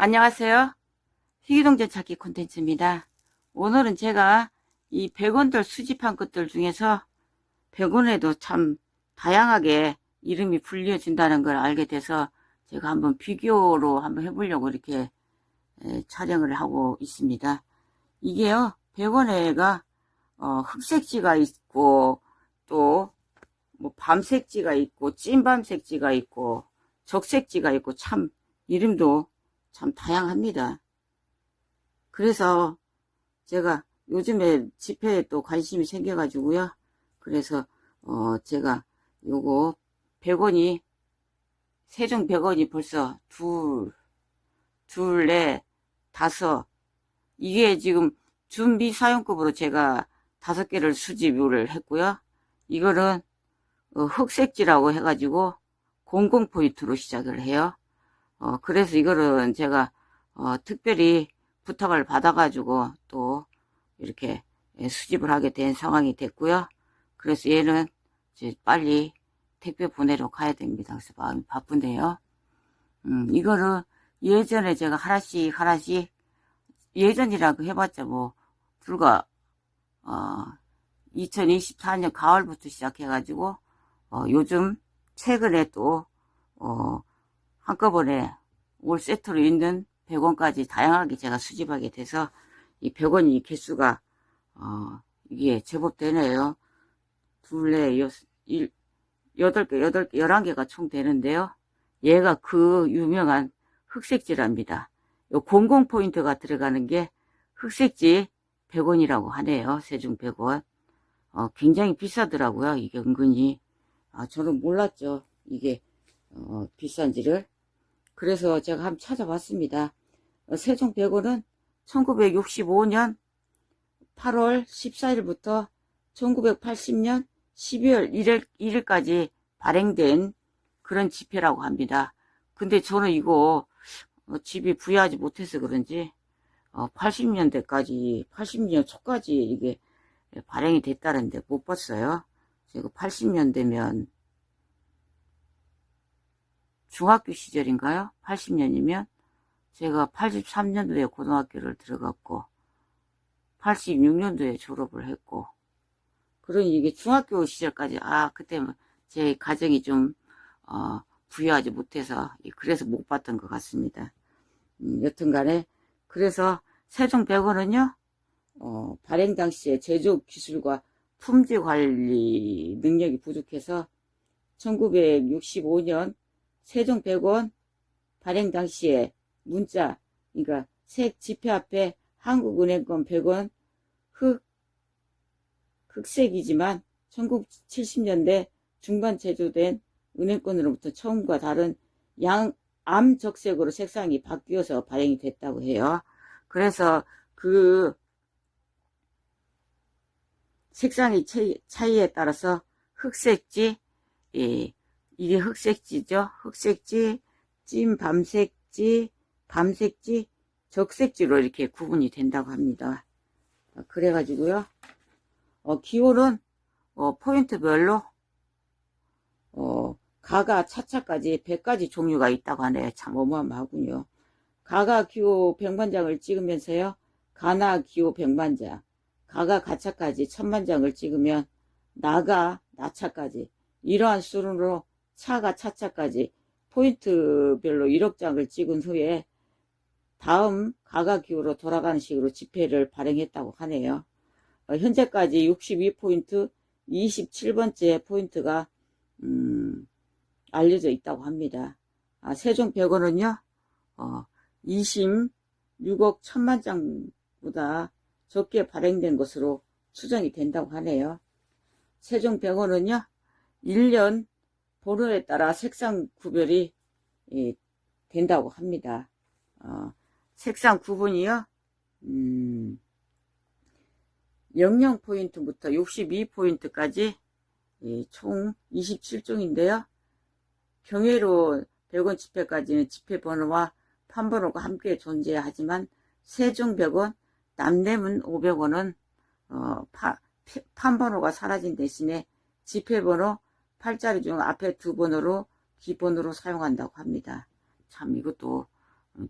안녕하세요. 희귀동전 찾기 콘텐츠입니다. 오늘은 제가 이 100원들 수집한 것들 중에서 100원에도 참 다양하게 이름이 불려진다는 걸 알게 돼서 제가 한번 비교로 한번 해보려고 이렇게 에, 촬영을 하고 있습니다. 이게요, 100원에가 어, 흑색지가 있고 또 뭐 밤색지가 있고 찐밤색지가 있고 적색지가 있고 참 이름도 참 다양합니다. 그래서 제가 요즘에 집회에 또 관심이 생겨가지고요. 그래서 어 제가 요거 100원이 세종 100원이 벌써 둘, 둘, 넷, 다섯 이게 지금 준비 사용급으로 제가 다섯 개를 수집을 했고요. 이거는 어, 흑색지라고 해가지고 공공 포인트로 시작을 해요. 어, 그래서 이거는 제가, 어, 특별히 부탁을 받아가지고 또 이렇게 예, 수집을 하게 된 상황이 됐고요. 그래서 얘는 이제 빨리 택배 보내러 가야 됩니다. 그래서 마음이 바쁜데요. 음, 이거를 예전에 제가 하나씩 하나씩 예전이라고 해봤자 뭐 불과 어 2024년 가을부터 시작해가지고 어, 요즘 최근에 또 어, 한꺼번에 올 세트로 있는 100원까지 다양하게 제가 수집하게 돼서 이 100원이 개수가 어, 이게 제법 되네요. 둘, 넷, 여, 일, 여덟 개, 여덟 개, 열한 개가 총 되는데요. 얘가 그 유명한 흑색지랍니다. 요 공공 포인트가 들어가는 게 흑색지 100원이라고 하네요. 세중 100원. 어, 굉장히 비싸더라고요. 이게 은근히. 아, 저는 몰랐죠. 이게, 어, 비싼지를. 그래서 제가 한번 찾아봤습니다. 어, 세종 100원은 1965년 8월 14일부터 1980년 12월 1일, 1일까지 발행된 그런 지폐라고 합니다. 근데 저는 이거 어, 집이 부여하지 못해서 그런지 어, 80년대까지 80년 초까지 이게 발행이 됐다는데 못 봤어요. 제가 80년대면 중학교 시절인가요? 80년이면 제가 83년도에 고등학교를 들어갔고 86년도에 졸업을 했고 그러니 이게 중학교 시절까지 아 그때 제 가정이 좀 어, 부여하지 못해서 그래서 못 봤던 것 같습니다. 음, 여튼간에 그래서 세종 100원은요 어, 발행 당시에 제조 기술과 품질 관리 능력이 부족해서 1965년 세종 100원 발행 당시에 문자, 그러니까 색 지폐 앞에 한국은행권 100원 흑, 흑색이지만 1970년대 중반 제조된 은행권으로부터 처음과 다른 양, 암적색으로 색상이 바뀌어서 발행이 됐다고 해요. 그래서 그 색상의 차이 에 따라서 흑색지, 예, 이게 흑색지죠. 흑색지, 찐 밤색지, 밤색지, 적색지로 이렇게 구분이 된다고 합니다. 그래가지고요. 어, 기호는 어, 포인트별로 어, 가가 차차까지 100가지 종류가 있다고 하네요. 참 어마어마하군요. 가가 기호 100만장을 찍으면서요. 가나 기호 100만장, 가가 가차까지 1000만장을 찍으면 나가 나차까지 이러한 수준으로 차가 차차까지 포인트별로 1억 장을 찍은 후에 다음 가가 기호로 돌아가는 식으로 지폐를 발행했다고 하네요. 어, 현재까지 62포인트 27번째 포인트가 음, 알려져 있다고 합니다. 아, 세종 100원은요. 어, 26억 1000만 장보다 적게 발행된 것으로 추정이 된다고 하네요. 세종 100원은요. 1년 번호에 따라 색상 구별이 예, 된다고 합니다. 어, 색상 구분이요. 음, 00포인트부터 62포인트까지 예, 총 27종인데요. 경회로 100원 지폐까지는 지폐 번호와 판번호가 함께 존재하지만 세종 100원, 남대문 500원은 어, 파, 판번호가 사라진 대신에 지폐번호 8자리 중 앞에 두 번호로 기본으로 사용한다고 합니다. 참 이것도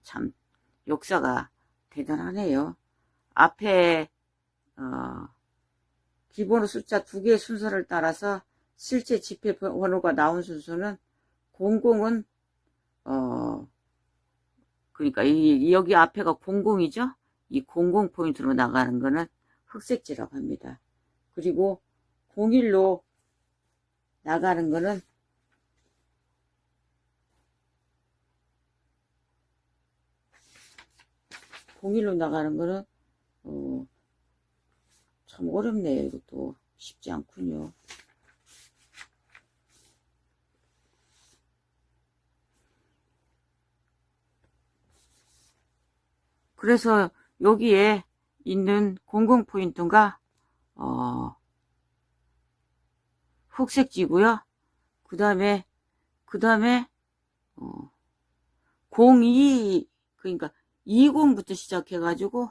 참 역사가 대단하네요. 앞에 어, 기본 숫자 두 개의 순서를 따라서 실제 지폐 번호가 나온 순서는 00은 어 그러니까 이 여기 앞에가 00이죠. 이 00 포인트로 나가는 거는 흑색지라고 합니다. 그리고 01로 나가는 거는 공일로 나가는 거는 어, 참 어렵네요. 이것도 쉽지 않군요. 그래서 여기에 있는 공공 포인트가 어, 흑색지고요. 그 다음에 그 다음에 어, 02 그러니까 20부터 시작해가지고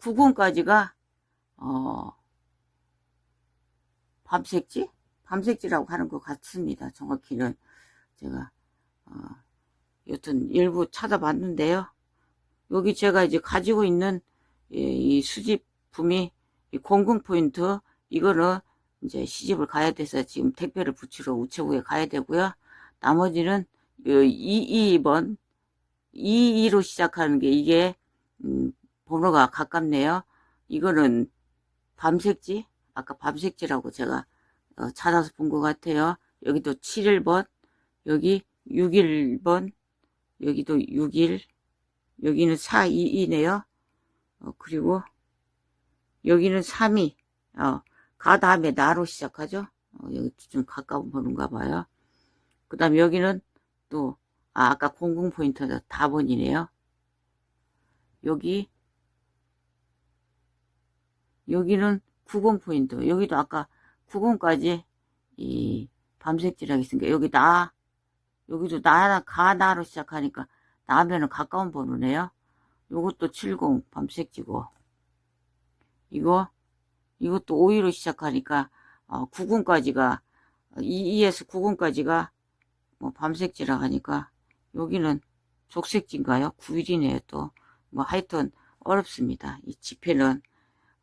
90까지가 어, 밤색지? 밤색지라고 하는 것 같습니다. 정확히는 제가 어, 여튼 일부 찾아봤는데요. 여기 제가 이제 가지고 있는 이, 이 수집품이 이 공공 포인트 이거는 이제 시집을 가야 돼서 지금 택배를 붙이러 우체국에 가야 되고요. 나머지는 2, 2번 22로 시작하는 게 이게 음, 번호가 가깝네요. 이거는 밤색지 아까 밤색지라고 제가 어, 찾아서 본 것 같아요. 여기도 71번 여기 61번 여기도 61 여기는 422네요. 어, 그리고 여기는 32 어, 가 다음에 나로 시작하죠. 어, 여기 좀 가까운 번호인가 봐요. 그 다음에 여기는 또 아, 아까 공공 포인트는 다번이네요. 여기 여기는 90 포인트. 여기도 아까 90까지 이 밤색지라고 있으니까 여기 나 여기도 나나 가나로 시작하니까 나면은 가까운 번호네요. 요것도 70 밤색지고 이거 이것도 5위로 시작하니까 어, 90까지가 2에서 90까지가 뭐 밤색지라 하니까 여기는 족색지인가요? 9일이네요 또. 뭐 하여튼 어렵습니다. 이 지폐는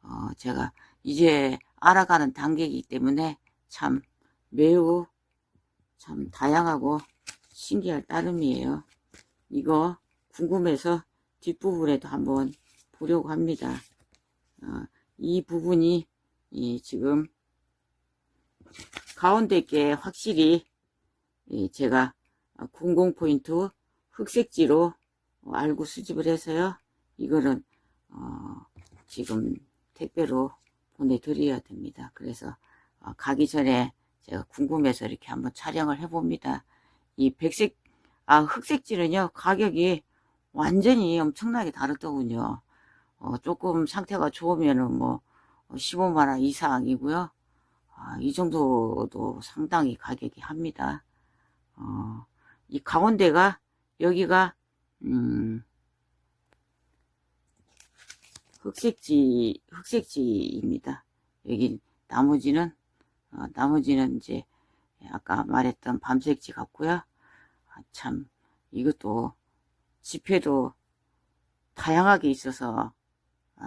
어 제가 이제 알아가는 단계이기 때문에 참 매우 참 다양하고 신기할 따름이에요. 이거 궁금해서 뒷부분에도 한번 보려고 합니다. 어, 이 부분이 이 지금 가운데 게 확실히 제가 공공 포인트 흑색지로 알고 수집을 해서요. 이거는 어 지금 택배로 보내드려야 됩니다. 그래서 어 가기 전에 제가 궁금해서 이렇게 한번 촬영을 해봅니다. 이 백색, 아 흑색지는요 가격이 완전히 엄청나게 다르더군요. 어 조금 상태가 좋으면은 뭐 15만원 이상이고요. 아, 이 정도도 상당히 가격이 합니다. 어, 이 가운데가 여기가 음, 흑색지 흑색지입니다. 여기 나머지는 어, 나머지는 이제 아까 말했던 밤색지 같고요. 아, 참 이것도 지폐도 다양하게 있어서 아,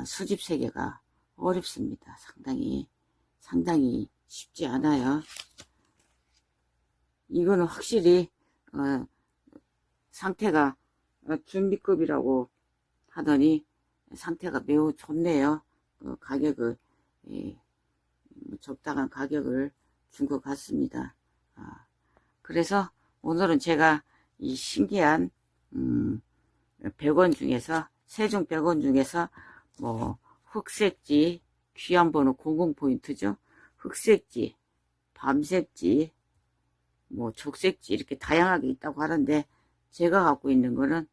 수집 세계가 어렵습니다. 상당히 상당히 쉽지 않아요. 이거는 확실히 어, 상태가 어, 준비급이라고 하더니 상태가 매우 좋네요. 그 가격을 예, 뭐 적당한 가격을 준 것 같습니다. 아, 그래서 오늘은 제가 이 신기한 음, 100원 중에서 세종 100원 중에서 뭐 흑색지 귀한 번호 00 포인트죠. 흑색지, 밤색지, 뭐 족색지 이렇게 다양하게 있다고 하는데 제가 갖고 있는 거는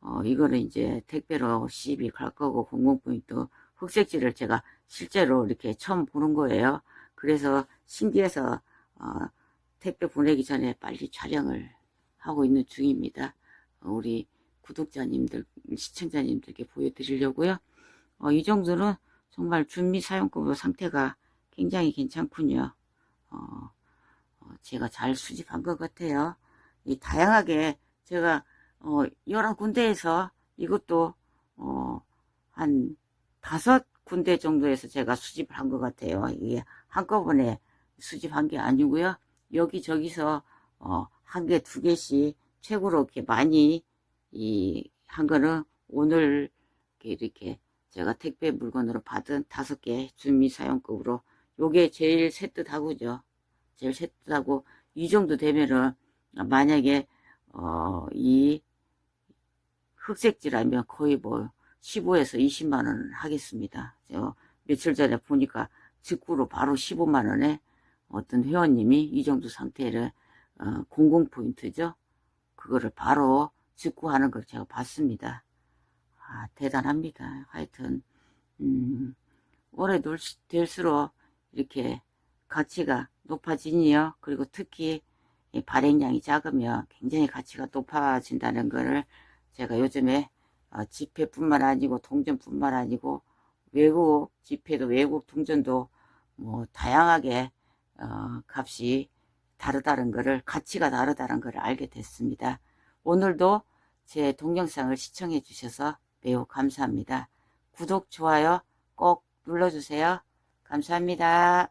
어 이거는 이제 택배로 시입이 갈 거고 공공포인트 흑색지를 제가 실제로 이렇게 처음 보는 거예요. 그래서 신기해서 어 택배 보내기 전에 빨리 촬영을 하고 있는 중입니다. 어 우리 구독자님들, 시청자님들께 보여드리려고요. 어, 이 정도는 정말 준비 사용법으로 상태가 굉장히 괜찮군요. 어, 어, 제가 잘 수집한 것 같아요. 이 다양하게 제가 어, 여러 군데에서 이것도 한 다섯 군데 정도에서 제가 수집을 한 것 같아요. 이게 한꺼번에 수집한 게 아니고요. 여기저기서 어, 한 개, 두 개씩 최고로 이렇게 많이 이 한 거는 오늘 이렇게, 이렇게 제가 택배 물건으로 받은 다섯 개 준비 사용급으로 요게 제일 새뜻하고죠. 제일 새뜻하고 이 정도 되면은 만약에 어, 이 흑색지라면 거의 뭐 15에서 20만 원을 하겠습니다. 저 며칠 전에 보니까 직구로 바로 15만 원에 어떤 회원님이 이 정도 상태를 어, 공공 포인트죠. 그거를 바로 직구하는 걸 제가 봤습니다. 아, 대단합니다. 하여튼 음, 올해 될수록 이렇게 가치가 높아지니요. 그리고 특히 이 발행량이 작으면 굉장히 가치가 높아진다는 것을 제가 요즘에 어, 지폐뿐만 아니고 동전뿐만 아니고 외국 지폐도 외국 동전도 뭐 다양하게 어, 값이 다르다는 것을 가치가 다르다는 것을 알게 됐습니다. 오늘도 제 동영상을 시청해 주셔서 매우 감사합니다. 구독, 좋아요 꼭 눌러주세요. 감사합니다.